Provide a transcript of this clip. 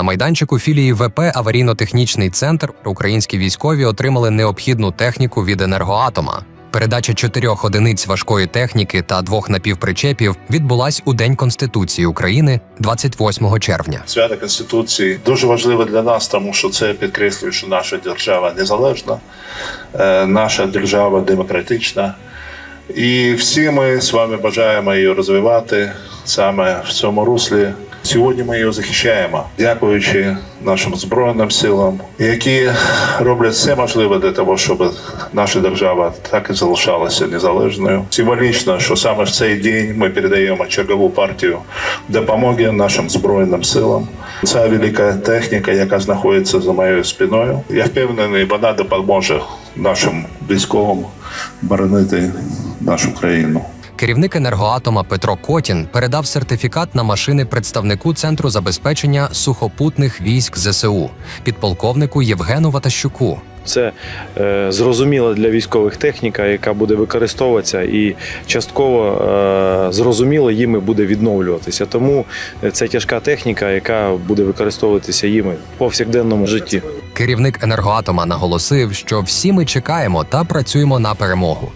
На майданчику філії ВП Аварійно-технічний центр українські військові отримали необхідну техніку від енергоатома. Передача чотирьох одиниць важкої техніки та двох напівпричепів відбулась у День Конституції України 28 червня. Свято Конституції дуже важливе для нас, тому що це підкреслює, що наша держава незалежна, е, наша держава демократична. І всі ми з вами бажаємо її розвивати саме в цьому руслі. Сьогодні ми її захищаємо, дякуючи нашим збройним силам, які роблять все можливе для того, щоб наша держава так і залишалася незалежною. Символічно, що саме в цей день ми передаємо чергову партію допомоги нашим збройним силам. Ця велика техніка, яка знаходиться за моєю спиною, я впевнений, вона допоможе нашим військовим боронити нашу країну. Керівник енергоатома Петро Котін передав сертифікат на машини представнику центру забезпечення сухопутних військ ЗСУ, підполковнику Євгену Ватащуку. Це е, зрозуміла для військових техніка, яка буде використовуватися, і частково е, зрозуміло їми буде відновлюватися. Тому це тяжка техніка, яка буде використовуватися їми в повсякденному житті. Керівник енергоатома наголосив, що всі ми чекаємо та працюємо на перемогу.